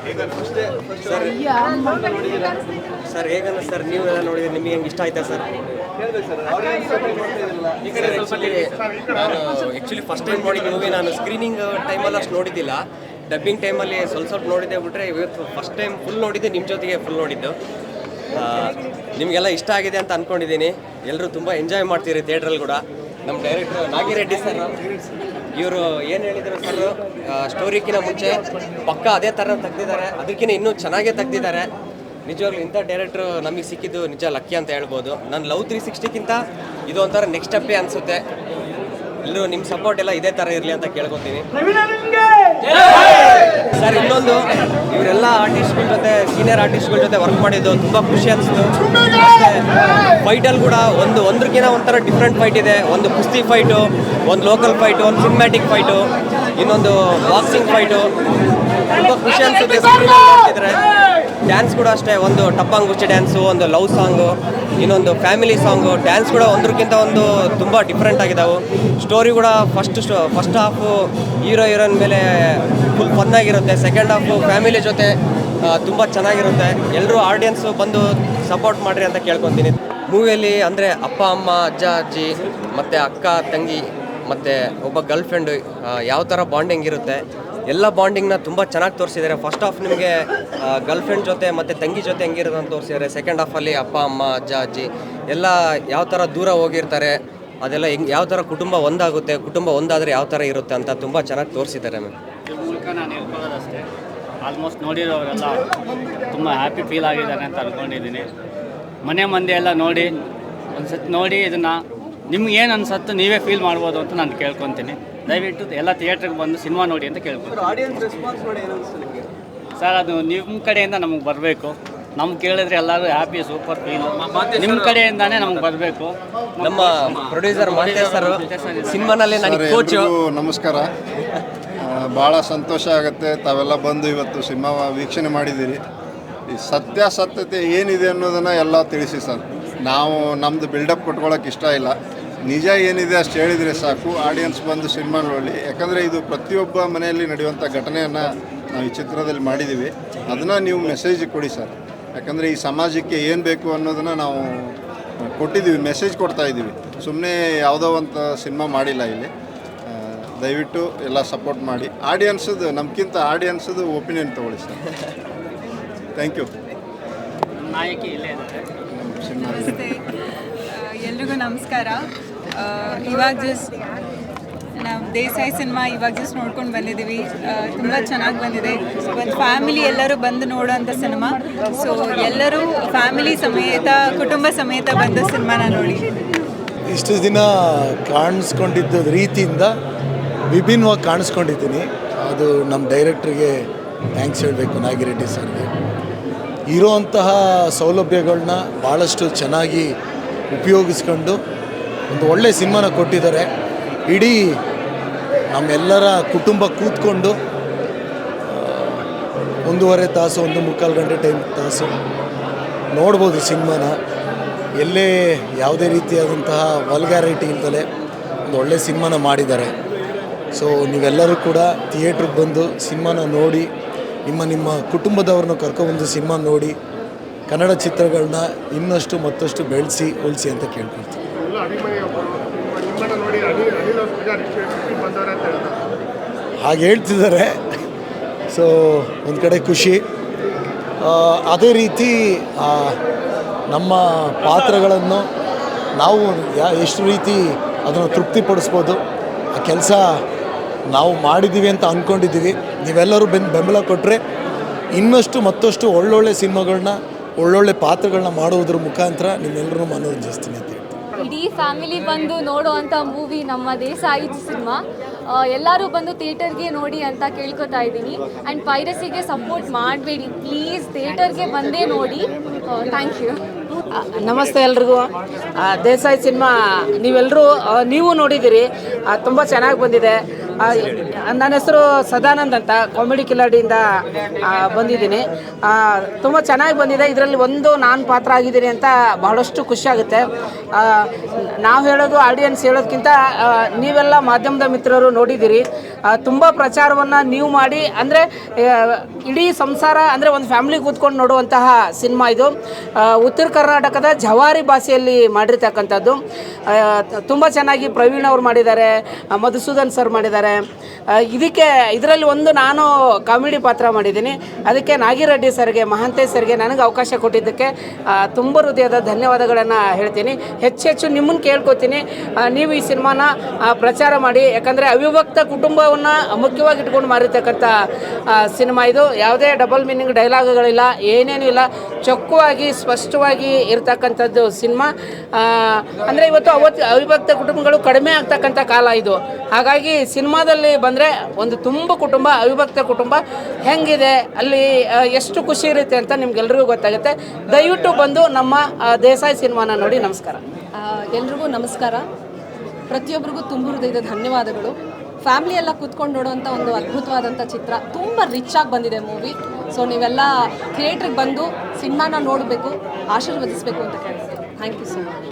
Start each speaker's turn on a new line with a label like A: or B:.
A: Sir sir ಹೇಗನ್ನ sir, ನೀವೆಲ್ಲ ನೋಡಿದ್ರೆ ನಿಮಗೆ ಹೆಂಗೆ ಇಷ್ಟ ಆಯ್ತಾ ಸರ್? ನಾನು ಆ್ಯಕ್ಚುಲಿ ಫಸ್ಟ್ ಟೈಮ್ ನೋಡಿದ ಮೂವಿ ನಾನು ಸ್ಕ್ರೀನಿಂಗ್ ಟೈಮಲ್ಲಿ ಅಷ್ಟು ನೋಡಿದ್ದಿಲ್ಲ. ಡಬ್ಬಿಂಗ್ ಟೈಮಲ್ಲಿ ಸ್ವಲ್ಪ ಸ್ವಲ್ಪ ನೋಡಿದ್ದೆ ಬಿಟ್ಟರೆ ಇವತ್ತು ಫಸ್ಟ್ ಟೈಮ್ ಫುಲ್ ನೋಡಿದ್ದೆ ನಿಮ್ಮ ಜೊತೆಗೆ ಫುಲ್ ನೋಡಿದ್ದು. ನಿಮಗೆಲ್ಲ ಇಷ್ಟ ಆಗಿದೆ ಅಂತ ಅಂದ್ಕೊಂಡಿದ್ದೀನಿ ಎಲ್ಲರೂ ತುಂಬ ಎಂಜಾಯ್ ಮಾಡ್ತೀರಿ ಥಿಯೇಟ್ರಲ್ಲಿ ಕೂಡ. ನಮ್ಮ ಡೈರೆಕ್ಟರ್ ನಾಗಿರೆಡ್ಡಿ ಸರ್. ಇವರು ಏನು ಹೇಳಿದ್ರು ಸರ್? ಸ್ಟೋರಿಕ್ಕಿನ ಮುಂಚೆ ಪಕ್ಕ ಅದೇ ಥರ ತೆಗ್ದಿದ್ದಾರೆ. ಅದಕ್ಕಿಂತ ಇನ್ನೂ ಚೆನ್ನಾಗೇ ತೆಗ್ದಿದ್ದಾರೆ. ನಿಜವಾಗ್ಲೂ ಇಂಥ ಡೈರೆಕ್ಟ್ರು ನಮಗೆ ಸಿಕ್ಕಿದ್ದು ನಿಜ ಲಕ್ಕಿ ಅಂತ ಹೇಳ್ಬೋದು. ನಾನು ಲವ್ ತ್ರೀ ಸಿಕ್ಸ್ಟಿಕ್ಕಿಂತ ಇದು ಒಂಥರ ನೆಕ್ಸ್ಟ್ ಸ್ಟೆಪ್ಪೇ ಅನಿಸುತ್ತೆ. ಎಲ್ಲರೂ ನಿಮ್ಮ ಸಪೋರ್ಟ್ ಎಲ್ಲ ಇದೇ ಥರ ಇರಲಿ ಅಂತ ಕೇಳ್ಕೊತೀನಿ. ಸರ್ ಇನ್ನೊಂದು ಇವರೆಲ್ಲ ಜೊತೆ ಸೀನಿಯರ್ ಆರ್ಟಿಸ್ಟ್ಗಳ ಜೊತೆ ವರ್ಕ್ ಮಾಡಿದ್ದು ತುಂಬ ಖುಷಿ ಅನಿಸ್ತು. ಫೈಟಲ್ಲಿ ಕೂಡ ಒಂದು ಒಂದ್ರಕ್ಕಿಂತ ಒಂಥರ ಡಿಫ್ರೆಂಟ್ ಫೈಟ್ ಇದೆ. ಒಂದು ಕುಸ್ತಿ ಫೈಟು ಒಂದು ಲೋಕಲ್ ಫೈಟು ಒಂದು ಸಿನಿಮ್ಯಾಟಿಕ್ ಫೈಟು ಇನ್ನೊಂದು ಬಾಕ್ಸಿಂಗ್ ಫೈಟು ತುಂಬ ಖುಷಿ ಅನಿಸುತ್ತೆ. ಡ್ಯಾನ್ಸ್ ಕೂಡ ಅಷ್ಟೇ, ಒಂದು ಟಪ್ಪಂಗುಚ್ಚಿ ಡ್ಯಾನ್ಸು, ಒಂದು ಲವ್ ಸಾಂಗು, ಇನ್ನೊಂದು ಫ್ಯಾಮಿಲಿ ಸಾಂಗು, ಡ್ಯಾನ್ಸ್ ಕೂಡ ಒಂದಕ್ಕಿಂತ ಒಂದು ತುಂಬ ಡಿಫ್ರೆಂಟ್ ಆಗಿದ್ದಾವೆ ಸ್ಟೋರಿ ಕೂಡ first first half hero heroine ಮೇಲೆ ಫುಲ್ ಫನ್ನಾಗಿರುತ್ತೆ ಸೆಕೆಂಡ್ ಹಾಫು ಫ್ಯಾಮಿಲಿ ಜೊತೆ ತುಂಬ ಚೆನ್ನಾಗಿರುತ್ತೆ. ಎಲ್ಲರೂ ಆಡಿಯನ್ಸು ಬಂದು ಸಪೋರ್ಟ್ ಮಾಡಿರಿ ಅಂತ ಕೇಳ್ಕೊತೀನಿ. ಮೂವಿಯಲ್ಲಿ ಅಂದರೆ ಅಪ್ಪ, ಅಮ್ಮ, ಅಜ್ಜ, ಅಜ್ಜಿ, ಮತ್ತು ಅಕ್ಕ, ತಂಗಿ, ಮತ್ತು ಒಬ್ಬ ಗರ್ಲ್ ಫ್ರೆಂಡು ಯಾವ ಥರ ಬಾಂಡಿಂಗ್ ಇರುತ್ತೆ. ಎಲ್ಲ ಬಾಂಡಿಂಗ್ನ ತುಂಬ ಚೆನ್ನಾಗಿ ತೋರಿಸಿದ್ದಾರೆ. ಫಸ್ಟ್ ಆಫ್ ನಿಮಗೆ ಗರ್ಲ್ ಫ್ರೆಂಡ್ ಜೊತೆ ಮತ್ತು ತಂಗಿ ಜೊತೆ ಹೆಂಗಿರೋದು ಅಂತ ತೋರಿಸಿದ್ದಾರೆ ಸೆಕೆಂಡ್ ಹಾಫಲ್ಲಿ ಅಪ್ಪ, ಅಮ್ಮ, ಅಜ್ಜ, ಅಜ್ಜಿ, ಎಲ್ಲ ಯಾವ ಥರ ದೂರ ಹೋಗಿರ್ತಾರೆ, ಅದೆಲ್ಲ ಹೆಂಗೆ, ಯಾವ ಥರ ಕುಟುಂಬ ಒಂದಾಗುತ್ತೆ, ಕುಟುಂಬ ಒಂದಾದರೆ ಯಾವ ಥರ ಇರುತ್ತೆ ಅಂತ ತುಂಬ ಚೆನ್ನಾಗಿ ತೋರಿಸಿದ್ದಾರೆ ಮ್ಯಾಮ್.
B: ಆಲ್ಮೋಸ್ಟ್ ನೋಡಿರೋರೆಲ್ಲ ತುಂಬ ಹ್ಯಾಪಿ ಫೀಲ್ ಆಗಿದ್ದಾರೆ ಅಂತ ಅನ್ಕೊಂಡಿದ್ದೀನಿ. ಮನೆ ಮಂದಿ ಎಲ್ಲ ನೋಡಿ, ಒಂದ್ಸತಿ ನೋಡಿ ಇದನ್ನು ನಿಮ್ಗೆ ಏನು ಅನ್ಸತ್ತು ನೀವೇ ಫೀಲ್ ಮಾಡ್ಬೋದು ಅಂತ ನಾನು ಕೇಳ್ಕೊತೀನಿ. ದಯವಿಟ್ಟು ಎಲ್ಲ ಥಿಯೇಟ್ರಿಗೆ ಬಂದು ಸಿನಿಮಾ ನೋಡಿ ಅಂತ ಕೇಳ್ಕೊತೀನಿ.
A: ಆಡಿಯನ್ಸ್ ರೆಸ್ಪಾನ್ಸ್ ನೋಡಿ ನಿಮಗೆ?
B: ಸರ್ ಅದು ನಿಮ್ಮ ಕಡೆಯಿಂದ ನಮಗೆ ಬರಬೇಕು. ನಮ್ಗೆ ಕೇಳಿದ್ರೆ ಎಲ್ಲರೂ ಹ್ಯಾಪಿ ಸೂಪರ್ ಫೀಲ್ ನಿಮ್ಮ ಕಡೆಯಿಂದಾನೇ ನಮ್ಗೆ ಬರಬೇಕು.
A: ನಮ್ಮ ಪ್ರೊಡ್ಯೂಸರ್ ಮಾತೆ ಸರ್ ಸಿನಿಮಾನಲ್ಲಿ ನನಗೆ ಕೋಚು
C: ನಮಸ್ಕಾರ. ಭಾಳ ಸಂತೋಷ ಆಗುತ್ತೆ. ತಾವೆಲ್ಲ ಬಂದು ಇವತ್ತು ಸಿನಿಮಾ ವೀಕ್ಷಣೆ ಮಾಡಿದ್ದೀರಿ. ಈ ಸತ್ಯಾಸತ್ಯತೆ ಏನಿದೆ ಅನ್ನೋದನ್ನು ಎಲ್ಲ ತಿಳಿಸಿ ಸರ್ ನಾವು ನಮ್ಮದು ಬಿಲ್ಡಪ್ ಕೊಟ್ಕೊಳ್ಳೋಕೆ ಇಷ್ಟ ಇಲ್ಲ. ನಿಜ ಏನಿದೆ ಅಷ್ಟು ಹೇಳಿದರೆ ಸಾಕು. ಆಡಿಯನ್ಸ್ ಬಂದು ಸಿನಿಮಾ ನೋಡಿ. ಯಾಕಂದರೆ ಇದು ಪ್ರತಿಯೊಬ್ಬ ಮನೆಯಲ್ಲಿ ನಡೆಯುವಂಥ ಘಟನೆಯನ್ನು ನಾವು ಈ ಚಿತ್ರದಲ್ಲಿ ಮಾಡಿದ್ದೀವಿ ಅದನ್ನು ನೀವು ಮೆಸೇಜ್ ಕೊಡಿ ಸರ್ ಯಾಕಂದರೆ ಈ ಸಮಾಜಕ್ಕೆ ಏನು ಬೇಕು ಅನ್ನೋದನ್ನು ನಾವು ಕೊಟ್ಟಿದ್ದೀವಿ ಮೆಸೇಜ್ ಕೊಡ್ತಾ ಇದ್ದೀವಿ ಸುಮ್ಮನೆ ಯಾವುದೋ ಅಂತ ಸಿನಿಮಾ ಮಾಡಿಲ್ಲ ಇಲ್ಲಿ. ದಯವಿಟ್ಟು ಎಲ್ಲ ಸಪೋರ್ಟ್ ಮಾಡಿ. ಆಡಿಯನ್ಸದು ನಮ್ಗಿಂತ ಆಡಿಯನ್ಸದು ಒಪಿನಿಯನ್ ತೊಗೊಳ್ಳಿ ಸರ್ ಥ್ಯಾಂಕ್ ಯು
B: ನಾಯಕಿ ಇಲ್ಲೇ
C: ಸಿನಿಮಾ
D: ಎಲ್ರಿಗೂ ನಮಸ್ಕಾರ. ಇವಾಗ ಜಸ್ಟ್ ನಾವು ದೇಸಾಯಿ ಸಿನಿಮಾ ಇವಾಗ ಜಸ್ಟ್ ನೋಡ್ಕೊಂಡು ಬಂದಿದ್ದೀವಿ. ತುಂಬ ಚೆನ್ನಾಗಿ ಬಂದಿದೆ. ಒಂದು ಫ್ಯಾಮಿಲಿ ಎಲ್ಲರೂ ಬಂದು ನೋಡೋಂಥ ಸಿನಿಮಾ. ಸೊ ಎಲ್ಲರೂ ಫ್ಯಾಮಿಲಿ ಸಮೇತ, ಕುಟುಂಬ ಸಮೇತ ಬಂದ ಸಿನಿಮಾನ ನೋಡಿ.
E: ಇಷ್ಟು ದಿನ ಕಾಣಿಸ್ಕೊಂಡಿದ್ದ ರೀತಿಯಿಂದ ವಿಭಿನ್ನವಾಗಿ ಕಾಣಿಸ್ಕೊಂಡಿದ್ದೀನಿ. ಅದು ನಮ್ಮ ಡೈರೆಕ್ಟ್ರಿಗೆ ಥ್ಯಾಂಕ್ಸ್ ಹೇಳಬೇಕು, ನಾಗಿರೆಡ್ಡಿ ಸರ್ಗೆ. ಇರೋವಂತಹ ಸೌಲಭ್ಯಗಳನ್ನ ಭಾಳಷ್ಟು ಚೆನ್ನಾಗಿ ಉಪಯೋಗಿಸ್ಕೊಂಡು ಒಂದು ಒಳ್ಳೆಯ ಸಿನಿಮಾನ ಕೊಟ್ಟಿದ್ದಾರೆ. ಇಡೀ ನಮ್ಮೆಲ್ಲರ ಕುಟುಂಬ ಕೂತ್ಕೊಂಡು ಒಂದೂವರೆ ತಾಸು, ಒಂದು ಮುಕ್ಕಾಲು ಗಂಟೆ ಟೈಮ್ ತಾಸು ನೋಡ್ಬೋದು ಸಿನಿಮಾನ. ಎಲ್ಲೇ ಯಾವುದೇ ರೀತಿಯಾದಂತಹ ವಲ್ಗ್ಯಾರಿಟಿ ಇಲ್ದಲೇ ಒಂದು ಒಳ್ಳೆ ಸಿನಿಮಾನ ಮಾಡಿದ್ದಾರೆ. ಸೊ ನೀವೆಲ್ಲರೂ ಕೂಡ ಥಿಯೇಟ್ರಿಗೆ ಬಂದು ಸಿನಿಮಾನ ನೋಡಿ, ನಿಮ್ಮ ನಿಮ್ಮ ಕುಟುಂಬದವ್ರನ್ನ ಕರ್ಕೊಬಂದು ಸಿನಿಮಾ ನೋಡಿ ಕನ್ನಡ ಚಿತ್ರಗಳನ್ನ ಇನ್ನಷ್ಟು ಮತ್ತಷ್ಟು ಬೆಳೆಸಿ ಉಳಿಸಿ ಅಂತ ಕೇಳ್ಕೊಳ್ತೀನಿ. ಹಾಗೆ ಹೇಳ್ತಿದ್ದಾರೆ. ಸೊ ಒಂದು ಕಡೆ ಖುಷಿ. ಅದೇ ರೀತಿ ನಮ್ಮ ಪಾತ್ರಗಳನ್ನು ನಾವು ಯಾ ಎಷ್ಟು ರೀತಿ ಅದನ್ನು ತೃಪ್ತಿಪಡಿಸ್ಬೋದು ಆ ಕೆಲಸ ನಾವು ಮಾಡಿದ್ದೀವಿ ಅಂತ ಅಂದ್ಕೊಂಡಿದ್ದೀವಿ ನೀವೆಲ್ಲರೂ ಬೆನ್ ಬೆಂಬಲ ಕೊಟ್ಟರೆ ಇನ್ನಷ್ಟು ಮತ್ತಷ್ಟು ಒಳ್ಳೊಳ್ಳೆ ಸಿನಿಮಾಗಳನ್ನ ಒಳ್ಳೊಳ್ಳೆ ಪಾತ್ರಗಳನ್ನ ಮಾಡುವುದರ ಮುಖಾಂತರ ನಿಮ್ಮೆಲ್ಲರೂ ಮನೋರಂಜಿಸ್ತೀನಿ ಅಂತ ಹೇಳ್ತೀನಿ.
F: ಇಡೀ ಫ್ಯಾಮಿಲಿ ಬಂದು ನೋಡೋವಂಥ ಮೂವಿ ನಮ್ಮ ದೇಶ ಐದು ಸಿನಿಮಾ. ಎಲ್ಲರೂ ಬಂದು ಥಿಯೇಟರ್ಗೆ ನೋಡಿ ಅಂತ ಕೇಳ್ಕೊತಾ ಇದ್ದೀನಿ. ಆ್ಯಂಡ್ ಪೈರಸಿಗೆ ಸಪೋರ್ಟ್ ಮಾಡಬೇಡಿ. ಪ್ಲೀಸ್ ಥಿಯೇಟರ್ಗೆ ಬಂದೇ ನೋಡಿ. ಥ್ಯಾಂಕ್ ಯು
G: ನಮಸ್ತೆ ಎಲ್ರಿಗೂ. ದೇಸಾಯಿ ಸಿನಿಮಾ ನೀವೆಲ್ಲರೂ ನೀವು ನೋಡಿದ್ದೀರಿ. ತುಂಬ ಚೆನ್ನಾಗಿ ಬಂದಿದೆ. ನನ್ನ ಹೆಸರು ಸದಾನಂದ್ ಅಂತ ಕಾಮಿಡಿ ಕಿಲಾಡಿಯಿಂದ ಬಂದಿದ್ದೀನಿ. ತುಂಬ ಚೆನ್ನಾಗಿ ಬಂದಿದೆ. ಇದರಲ್ಲಿ ಒಂದು ನಾನು ಪಾತ್ರ ಆಗಿದ್ದೀನಿ ಅಂತ ಬಹಳಷ್ಟು ಖುಷಿಯಾಗುತ್ತೆ ನಾವು ಹೇಳೋದು ಆಡಿಯನ್ಸ್ ಹೇಳೋದಕ್ಕಿಂತ ನೀವೆಲ್ಲ ಮಾಧ್ಯಮದ ಮಿತ್ರರು ನೋಡಿದ್ದೀರಿ. ತುಂಬ ಪ್ರಚಾರವನ್ನು ನೀವು ಮಾಡಿ, ಅಂದರೆ ಇಡೀ ಸಂಸಾರ, ಅಂದರೆ ಒಂದು ಫ್ಯಾಮಿಲಿ ಕೂತ್ಕೊಂಡು ನೋಡುವಂತಹ ಸಿನಿಮಾ ಇದು. ಉತ್ತರ ಕರ್ನಾಟಕದ ಜವಾರಿ ಭಾಷೆಯಲ್ಲಿ ಮಾಡಿರ್ತಕ್ಕಂಥದ್ದು. ತುಂಬ ಚೆನ್ನಾಗಿ ಪ್ರವೀಣ್ ಅವರು ಮಾಡಿದ್ದಾರೆ ಮಧುಸೂದನ್ ಸರ್ ಮಾಡಿದ್ದಾರೆ. ಆ, ಇದಕ್ಕೆ ಇದರಲ್ಲಿ ಒಂದು ನಾನು ಕಾಮಿಡಿ ಪಾತ್ರ ಮಾಡಿದ್ದೀನಿ. ಅದಕ್ಕೆ ನಾಗಿರೆಡ್ಡಿ ಸರ್ಗೆ ಮಹಾಂತೇಶ್ ಸರ್ಗೆ ನನಗೆ ಅವಕಾಶ ಕೊಟ್ಟಿದ್ದಕ್ಕೆ ತುಂಬ ಹೃದಯದ ಧನ್ಯವಾದಗಳನ್ನು ಹೇಳ್ತೀನಿ. ಹೆಚ್ಚೆಚ್ಚು ನಿಮ್ಮನ್ನು ಕೇಳ್ಕೊತೀನಿ. ನೀವು ಈ ಸಿನಿಮಾನ ಪ್ರಚಾರ ಮಾಡಿ. ಯಾಕಂದರೆ ಅವಿಭಕ್ತ ಕುಟುಂಬವನ್ನು ಮುಖ್ಯವಾಗಿ ಇಟ್ಕೊಂಡು ಮಾರಿರ್ತಕ್ಕಂಥ ಸಿನಿಮಾ ಇದು. ಯಾವುದೇ ಡಬಲ್ ಮೀನಿಂಗ್ ಡೈಲಾಗ್ಗಳಿಲ್ಲ ಏನೇನೂ ಇಲ್ಲ. ಚೊಕ್ಕವಾಗಿ ಸ್ಪಷ್ಟವಾಗಿ ಇರ್ತಕ್ಕಂಥದ್ದು ಸಿನಿಮಾ. ಅಂದರೆ ಇವತ್ತು ಅವತ್ತು ಅವಿಭಕ್ತ ಕುಟುಂಬಗಳು ಕಡಿಮೆ ಆಗ್ತಕ್ಕಂಥ ಕಾಲ ಇದು. ಹಾಗಾಗಿ ಸಿನಿಮಾದಲ್ಲಿ ಬಂದರೆ ಒಂದು ತುಂಬ ಕುಟುಂಬ, ಅವಿಭಕ್ತ ಕುಟುಂಬ ಹೆಂಗಿದೆ, ಅಲ್ಲಿ ಎಷ್ಟು ಖುಷಿ ಇರುತ್ತೆ ಅಂತ ನಿಮ್ಗೆಲ್ರಿಗೂ ಗೊತ್ತಾಗುತ್ತೆ. ದಯವಿಟ್ಟು ಬಂದು ನಮ್ಮ ದೇಸಾಯಿ ಸಿನಿಮಾನ ನೋಡಿ, ನಮಸ್ಕಾರ.
H: ಎಲ್ರಿಗೂ ನಮಸ್ಕಾರ. ಪ್ರತಿಯೊಬ್ಬರಿಗೂ ತುಂಬ ಹೃದಯದ ಧನ್ಯವಾದಗಳು. ಫ್ಯಾಮಿಲಿ ಎಲ್ಲ ಕೂತ್ಕೊಂಡು ನೋಡುವಂಥ ಒಂದು ಅದ್ಭುತವಾದಂಥ ಚಿತ್ರ. ತುಂಬ ರಿಚ್ ಆಗಿ ಬಂದಿದೆ ಮೂವಿ ಸೊ ನೀವೆಲ್ಲ ಥಿಯೇಟ್ರಿಗೆ ಬಂದು ಸಿನಿಮಾನ ನೋಡಬೇಕು, ಆಶೀರ್ವದಿಸಬೇಕು ಅಂತ ಕೇಳ್ತೀನಿ. Thank you so much